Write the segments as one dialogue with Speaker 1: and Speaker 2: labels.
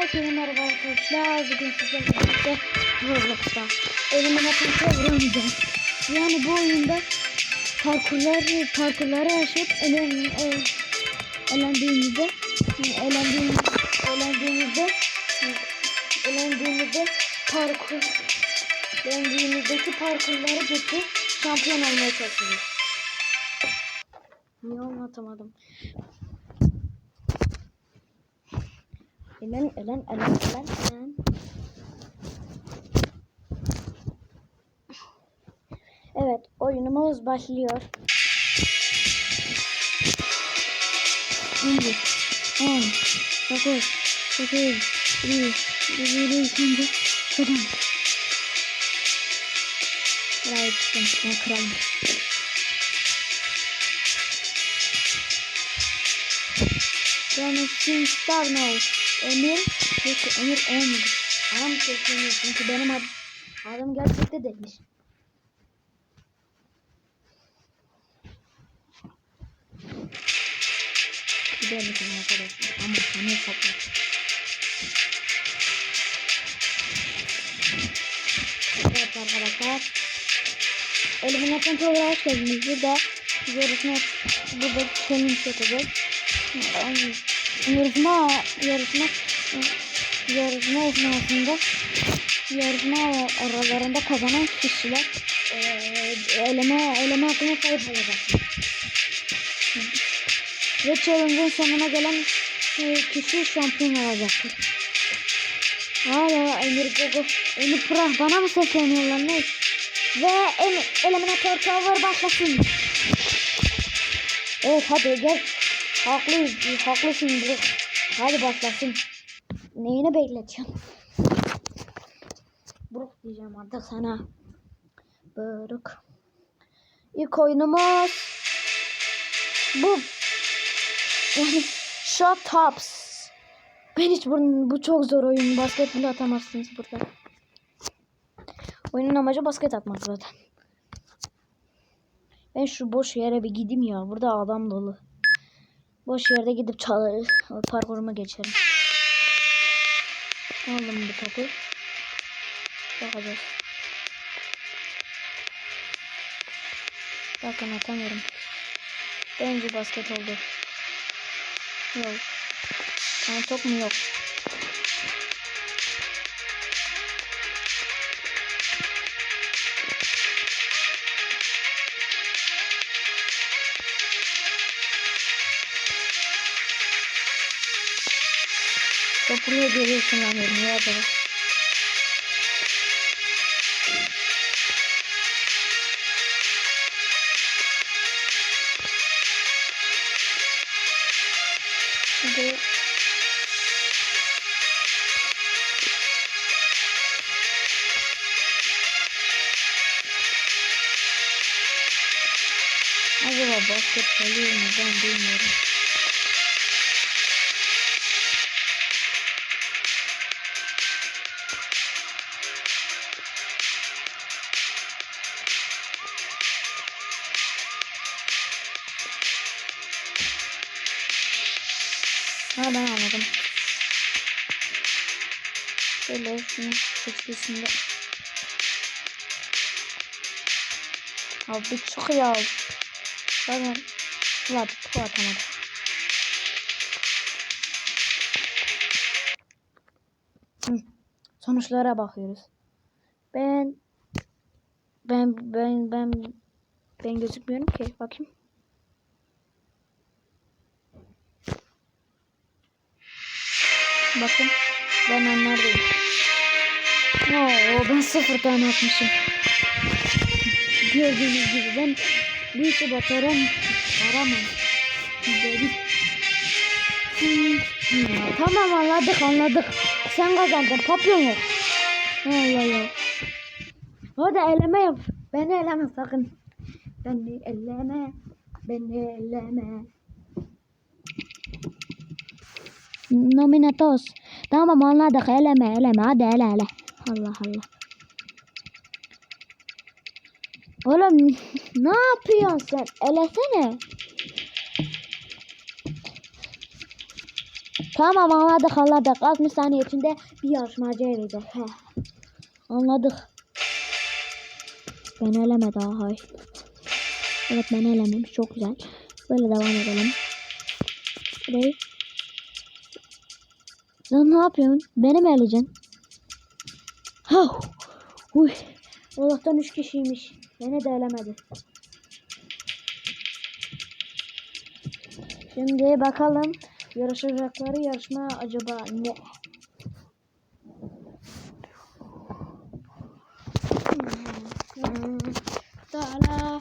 Speaker 1: Herkese merhaba arkadaşlar. Bugün sizlerle birlikte Roblox'ta eliminatör oynayacağız. Yani bu oyunda parkurlar, parkurları aşıp elen, e, elendiğimizde elendiğimiz, elendiğimizde elendiğimizde parkur elendiğimizdeki parkurları geçip şampiyon olmaya çalışıyoruz. Niye anlatamadım? Elen, elen, elen, elen, elen. Evet, oyunumuz başlıyor. Şimdi, 10, 9, 8, 1, 1, 1, ikinci, kırın. Buraya çıktım, ben kıralım. Yani King Star now. Emir, yok Emir olmadı. Adam sesleniyor çünkü benim ad, adım gerçekte değilmiş. Gidelim arkadaşlar ama sana hesaplar. Evet arkadaşlar. Eliminasyon programı geldiniz. Burada yarışma, burada senin çekeceğiz. Yarışma, yarışma, yarışma esnasında yarışma aralarında kazanan kişiler eee, eleme, eleme hakkına sahip olacak. Ve challenge'ın sonuna gelen e, kişi şampiyon olacaktır. Hala Emir Gogo, Emir Pırah bana mı sesleniyorlar ne? Ve em, Eliminator Tower başlasın. Evet hadi gel. Haklıyız, haklısın bro. Hadi başlasın. Neyini bekletiyorsun? Bro diyeceğim artık sana. Bırık. İlk oyunumuz bu. Yani shot tops. Ben hiç bunu, bu çok zor oyun. Basket bile atamazsınız burada. Oyunun amacı basket atmak zaten. Ben şu boş yere bir gideyim ya. Burada adam dolu. Boş yerde gidip çalır, parkurumu geçerim. Aldım bu topu. Bakacağız. Bakın atamıyorum. Bence basket oldu. Yok. Ama top mu yok? Top buraya lan benim ya acaba? Hadi. Acaba basket oluyor mu ben bilmiyorum. Şöyle şunu seçkisinde. Abi çok ya. Zaten Ulan bu atamadım. Hı. Sonuçlara bakıyoruz. Ben ben ben ben ben gözükmüyorum ki bakayım. Bakın ben onlardayım. Oo, ben sıfır tane atmışım. Gördüğünüz gibi ben bu işi batarım. Aramam. Tamam anladık anladık. Sen kazandın papyon yok. Allah Allah. Hadi eleme yap. Beni eleme sakın. Beni elleme. Beni elleme. Nominatos. Tamam anladık. Eleme eleme. Hadi ele ele. Allah Allah. Oğlum ne yapıyorsun sen? Elesene. Tamam anladık anladık. 60 saniye içinde bir yarışmacı eleyeceğiz. He. Anladık. Ben eleme daha hay. Evet ben elememiş çok güzel. Böyle devam edelim. Burayı. Sen ne yapıyorsun? Beni mi eleyeceksin? Ha. Uy. Allah'tan üç kişiymiş. Beni de elemedi. Şimdi bakalım yarışacakları yarışma acaba ne? Dala.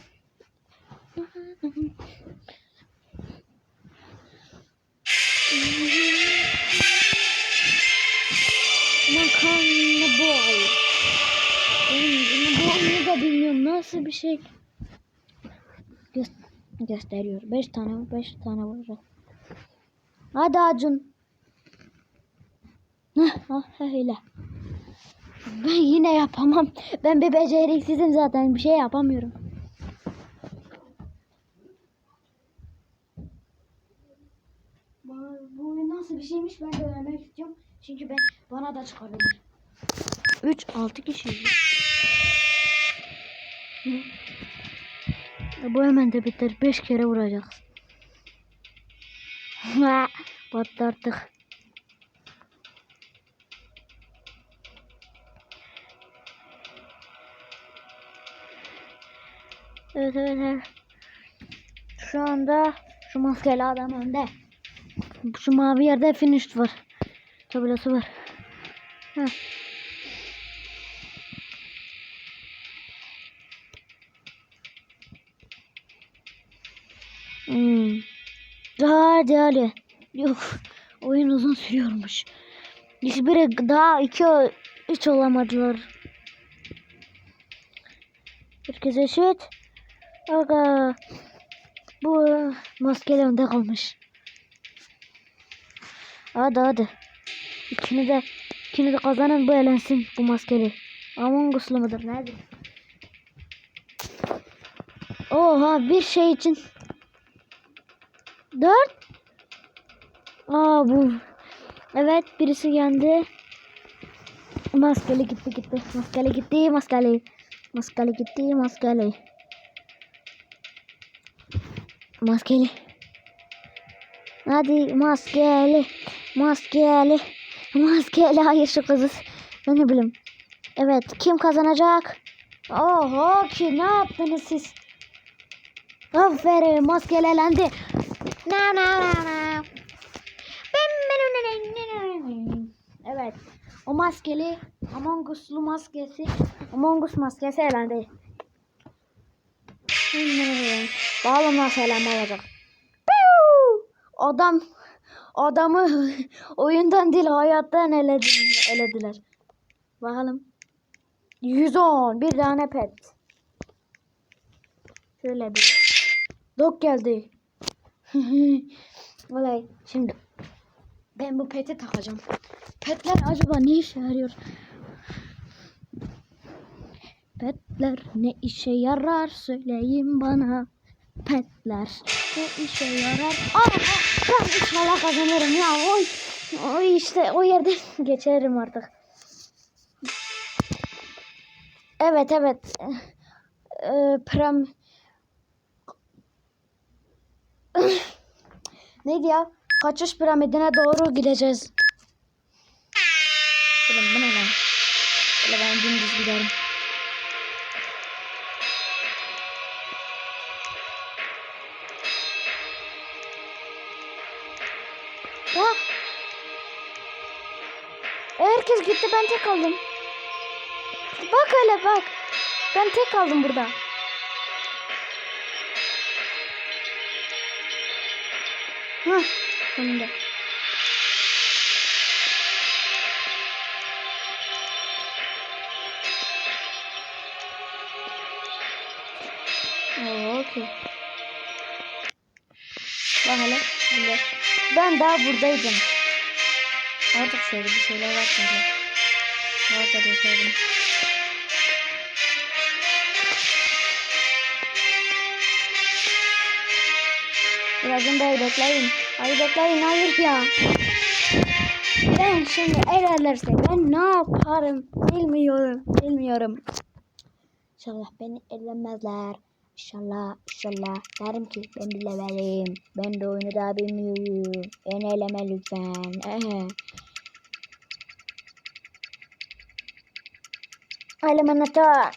Speaker 1: Nasıl bir şey. Gö- gösteriyor. 5 tane 5 tane vuracak. Hadi Acun. Heh, ah, öyle. Ben yine yapamam. Ben bir beceriksizim zaten. Bir şey yapamıyorum. Bu oyun nasıl bir şeymiş ben de öğrenmek istiyorum. Çünkü ben bana da çıkabilir. 3 6 kişi. Ya Bu hemen de biter. 5 kere vuracağız. Battı artık. Evet evet evet. Şu anda şu maskeli adam önde. Şu mavi yerde finish var. Tabelası var. Heh. Hmm. Hadi hadi. Yok. Oyun uzun sürüyormuş. Hiçbiri daha iki üç olamadılar. Herkes eşit. Aga. Bu maskeli önde kalmış. Hadi hadi. İkini de ikini de kazanan bu elensin bu maskeli. Among Us'lu mudur nedir? Oha bir şey için Dört. Aa bu. Evet birisi geldi. Maskeli gitti gitti. Maskeli gitti maskeli. Maskeli gitti maskeli. Maskeli. Hadi maskeli. Maskeli. Maskeli. Hayır şu kızı. Ne bileyim. Evet kim kazanacak? Oho ki ne yaptınız siz? Aferin maskeli elendi. Na na na na. Evet. O maskeli Among Us'lu maskesi Among Us maskesi elendi. Bakalım nasıl elenme! Adam adamı oyundan değil hayattan eledi, elediler. Bakalım. 110 bir tane pet. Şöyle bir. Dok geldi. Olay. Şimdi ben bu peti takacağım. Petler acaba ne işe yarıyor? Petler ne işe yarar söyleyin bana. Petler ne işe yarar? Aa, ben inşallah kazanırım ya. Oy, oy işte o yerde geçerim artık. Evet evet. Ee, prem Neydi ya? Kaçış piramidine doğru gideceğiz. Oğlum bu ne lan? Böyle ben dümdüz giderim. Herkes gitti ben tek kaldım. Bak hele bak. Ben tek kaldım burada. Sonunda. Okey. Bak hele. Ben daha buradaydım. Artık şöyle bir şeyler yapmadım. Orada yaşadım. Birazdan daha bekleyin. Hayır bekleyin hayır ya. Ben şimdi elerlerse ben ne yaparım bilmiyorum. Bilmiyorum. İnşallah beni ellemezler. İnşallah, inşallah. Derim ki ben bile vereyim. Ben de oyunu daha bilmiyorum. Beni eleme lütfen. Ehe. Eliminator.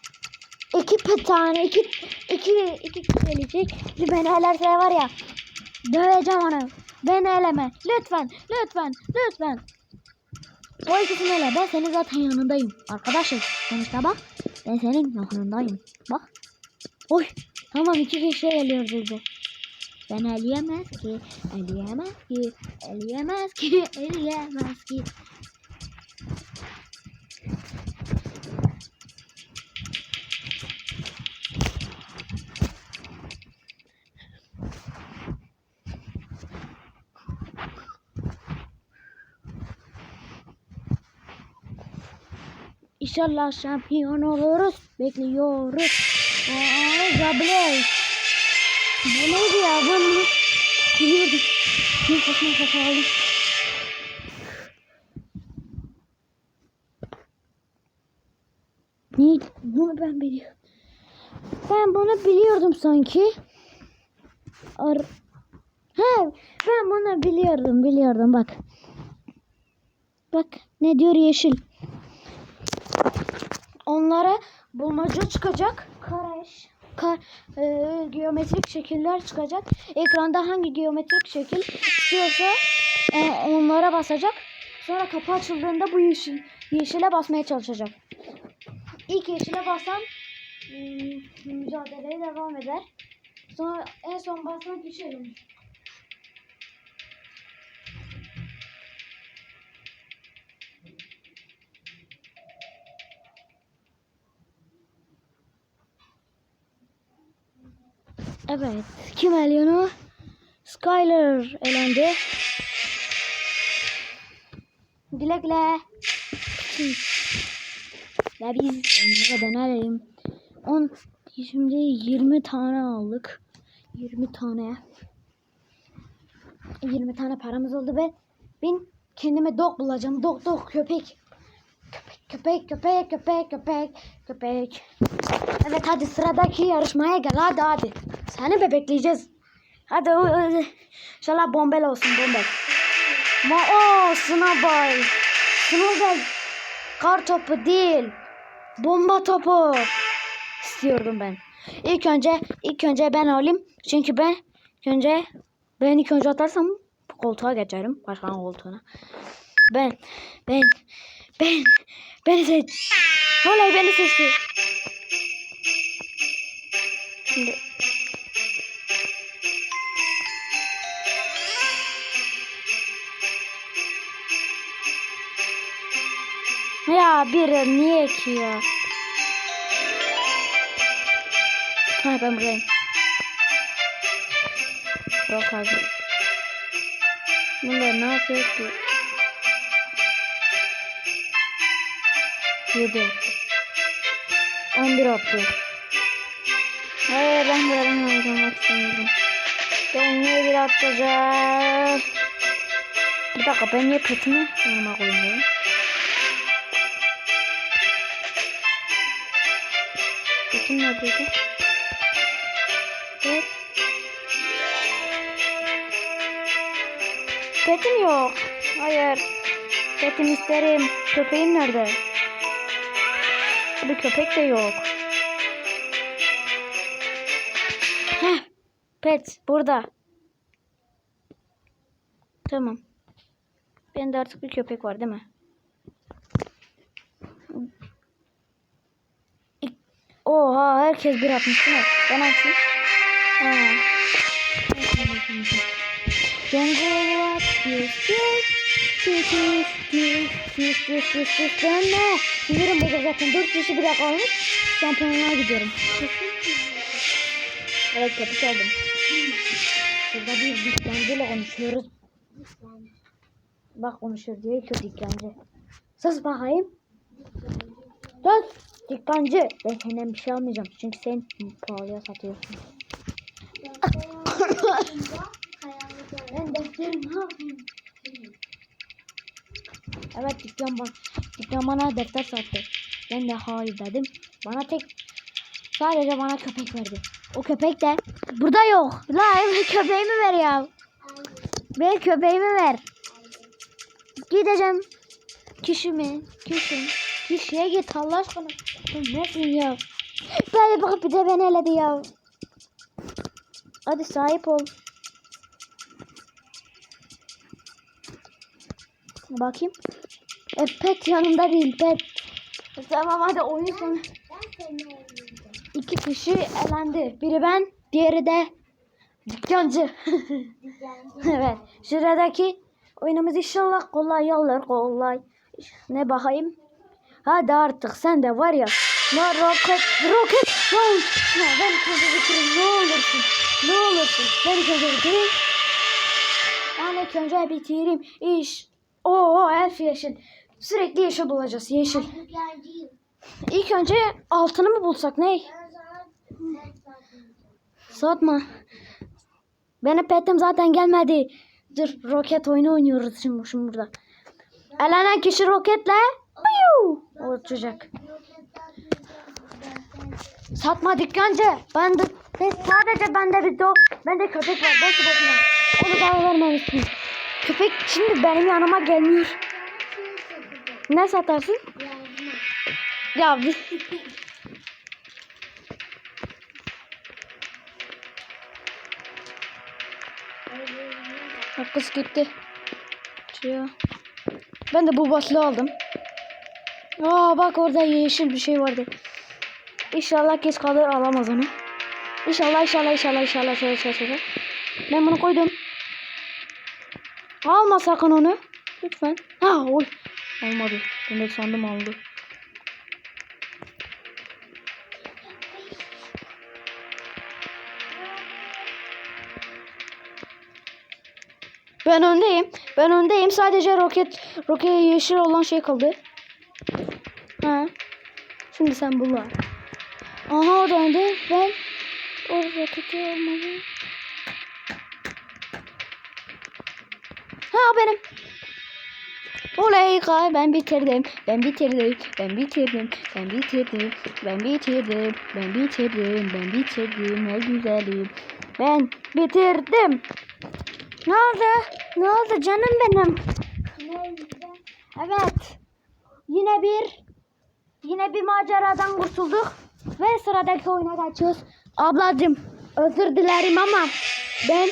Speaker 1: İki tane, iki, iki, iki gelecek. Beni elerse var ya. Döveceğim onu. Beni eleme. Lütfen, lütfen, lütfen. O ikisini ele. Ben senin zaten yanındayım. Arkadaşım. Sonuçta bak. Ben senin yanındayım. Bak. Oy. Tamam iki kişi geliyor dedi. Ben eleyemez ki. Eleyemez ki. Eleyemez ki. Eleyemez ki. İnşallah şampiyon oluruz. Bekliyoruz. Aa, Gabriel. Bu neydi ya? Bu ne? Biliyordum. Nefes nefes aldım. Ne? Bunu ben biliyorum. Ben bunu biliyordum sanki. Ar He, ben bunu biliyordum, biliyordum bak. Bak ne diyor yeşil. Onlara bulmaca çıkacak. Kareş. Ka e, geometrik şekiller çıkacak. Ekranda hangi geometrik şekil istiyorsa e, onlara basacak. Sonra kapı açıldığında bu yeşil yeşile basmaya çalışacak. İlk yeşile basan hmm, mücadeleye devam eder. Sonra en son basan kişi ölür. Evet. Kim eliyor? Skyler elendi. Güle güle. Ya biz kadar alayım? 10 şimdi 20 tane aldık. 20 tane. 20 tane paramız oldu ve ben kendime dog bulacağım. Dog dog köpek. Köpek köpek köpek köpek köpek. Evet hadi sıradaki yarışmaya gel hadi hadi. Seni bebekleyeceğiz. Hadi. İnşallah bombel olsun bombel. Ma o snowball. Snowball kar topu değil. Bomba topu istiyordum ben. İlk önce ilk önce ben alayım. Çünkü ben ilk önce ben ilk önce atarsam koltuğa geçerim. Başkanın koltuğuna. Ben ben ben beni seç. Olay beni seçti. Şimdi Ya bir niye ki ya? Ha ben buradayım. Yok abi. Bunlar ne yapıyor ki? Yedi attı. On bir attı. Hayır ben buradan oynamak istemiyorum. Ben niye bir atacağım? Bir dakika ben niye petimi yanıma koymuyorum? Petim neredeydi? Evet. Petim yok. Hayır. Petim isterim. Köpeğim nerede? Bir köpek de yok. Heh. Pet burada. Tamam. Bende artık bir köpek var değil mi? Oha herkes bir atmış değil mi? Ben atayım. Ha. Jungle düz düz. Düz düz düz düz düz düz düz dönme. Sinirim bozuldu zaten. Dört kişi bile kalmış. Şampiyonluğa gidiyorum. Evet kapı aldım. Şurada bir dükkancıyla konuşuyoruz. Bak konuşuyor diye ki dükkancı. Sus bakayım. Sus. Dükkancı. Ben senden bir şey almayacağım. Çünkü sen pahalıya satıyorsun ben defterim ne yapayım? Evet dükkan, bana, dükkan bana defter sattı. Ben de hayır dedim. Bana tek sadece bana köpek verdi. O köpek de burada yok. La köpeğimi ver ya. Ver köpeğimi ver. Gideceğim. Kişi mi? Kişi. Kişiye git Allah aşkına. Sen nesin ya? Böyle bakıp bir de beni eledi ya. Hadi sahip ol. Bakayım. E, pet yanımda değil pet. Tamam hadi oyun sonu. İki kişi elendi. Biri ben, diğeri de dükkancı. evet. Şuradaki oyunumuz inşallah kolay olur kolay. Ne bakayım? Hadi artık sen de var ya. Ne roket, roket. Ya ben kızı bitireyim ne olursun. Ne olursun. Ben kızı bitireyim. Ben ilk önce bitireyim. İş. Oo elf yeşil. Sürekli yeşil bulacağız. Yeşil. İlk önce altını mı bulsak ne? Satma. Benim petim zaten gelmedi. Dur roket oyunu oynuyoruz şimdi, şimdi burada. Elenen kişi roketle uçacak. Satma dükkancı. Ben de ben sadece bende bir do bende köpek var. Boş boşuna. Onu bana vermemişsin. Köpek şimdi benim yanıma gelmiyor. Ne satarsın? Ya bir... Bak kız gitti. Ben de bu baslı aldım. Aa bak orada yeşil bir şey vardı. İnşallah geç kalır alamaz onu. İnşallah inşallah inşallah inşallah inşallah. inşallah. Ben bunu koydum. Alma sakın onu. Lütfen. Ha oy. Olmadı. Ben de sandım aldı. Ben öndeyim. Ben öndeyim. Sadece roket roket yeşil olan şey kaldı. Ha. Şimdi sen bul. Aha o da önde. Ben o roketi olmalı. O benim. Oley kay ben bitirdim. Ben bitirdim. Ben bitirdim. Ben bitirdim. Ben bitirdim. Ben bitirdim. Ben bitirdim. Ne güzelim. Ben bitirdim. Ne oldu? Ne oldu canım benim? Evet. Yine bir yine bir maceradan kurtulduk ve sıradaki oyuna geçiyoruz. Ablacım özür dilerim ama ben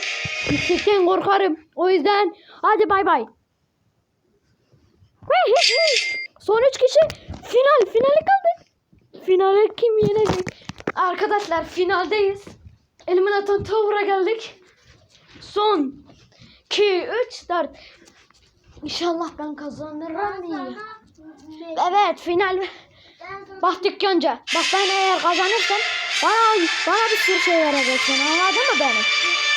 Speaker 1: yüksekten korkarım. O yüzden hadi bay bay. Son üç kişi final finale kaldı. Finale kim yenecek? Arkadaşlar finaldeyiz. Eliminator Tower'a geldik. Son 2, 3, 4. İnşallah ben kazanırım diye. Evet final. Bak dükkancı. Bak ben eğer kazanırsam bana, bana bir sürü şey vereceksin. Anladın mı beni?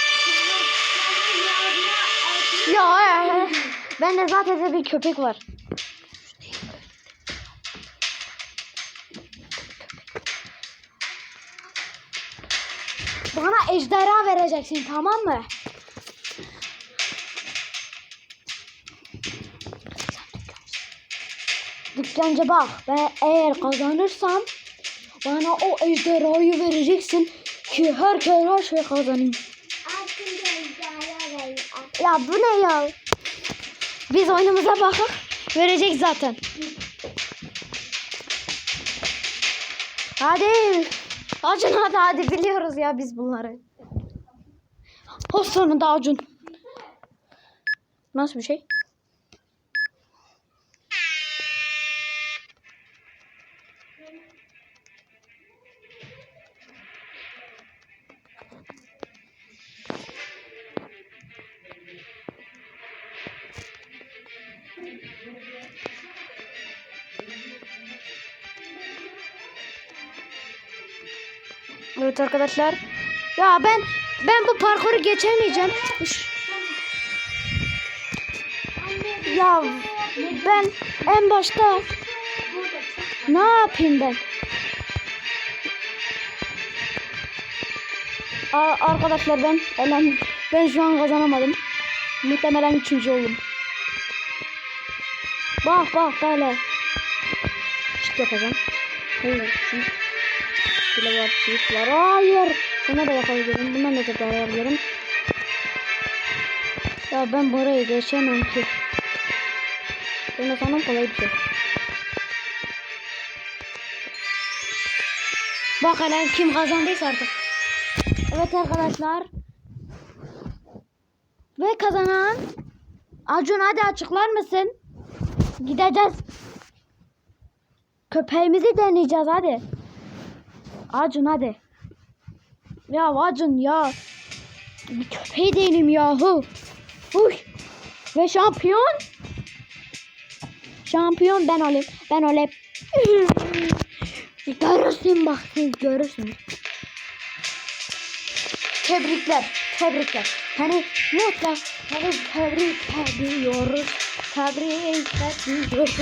Speaker 1: Ya e, bende zaten bir köpek var. Bana ejderha vereceksin tamam mı? Dükkancı bak ben eğer kazanırsam bana o ejderhayı vereceksin ki herkes her şey kazanayım. Ya bu ne ya? Biz oyunumuza bakıp verecek zaten. Hadi. Acun hadi hadi biliyoruz ya biz bunları. O sonunda Acun. Nasıl bir şey? Arkadaşlar. Ya ben ben bu parkuru geçemeyeceğim. Ya ben en başta ne yapayım ben? Arkadaşlar ben elen ben şu an kazanamadım. Muhtemelen üçüncü oldum. Bak bak böyle. Çift yapacağım. Böyle şimdi. Böyle var çift var. Hayır. Buna da yapabilirim. Bundan da yapabilirim. Ya ben burayı geçemem ki. Ben de sanırım kolay bir şey. Bakalım kim kazandıysa artık. Evet arkadaşlar. Ve kazanan Acun hadi açıklar mısın? Gideceğiz. Köpeğimizi deneyeceğiz hadi. Acun hadi. Ya Acun ya. Bir köpeği değilim yahu. Uy. Ve şampiyon. Şampiyon ben olayım. Ben olayım. Görürsün bak siz görürsünüz. Tebrikler. Tebrikler. Hani mutlak. Hani tebrik ediyoruz. Tebrik ediyoruz.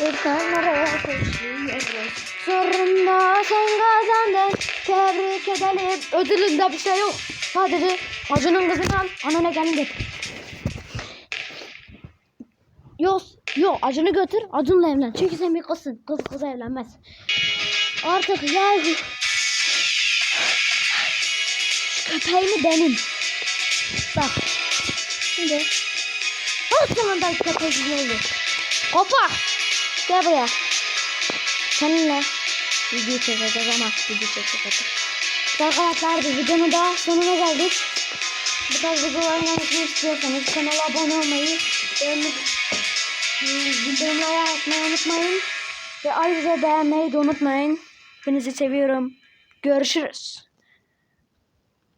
Speaker 1: Insanlara koşuyoruz. Sorunda sen kazandın. Tebrik edelim. Ödülünde bir şey yok. Sadece acının kızını al. Anana gelin. Yok, yok acını götür, acınla evlen. Çünkü sen bir kızsın. Kız kız evlenmez. Artık ya köpeğimi benim. Bak. Şimdi. O sonunda köpeğim oldu. Kopa. Gel buraya. Seninle video çekeceğiz ama video çekeceğiz. Arkadaşlar bir videonun da sonuna geldik. Bu tarz videoların gelmesini istiyorsanız kanala abone olmayı, bildirimleri açmayı unutmayın. Ve ayrıca beğenmeyi de unutmayın. Hepinizi seviyorum. Görüşürüz.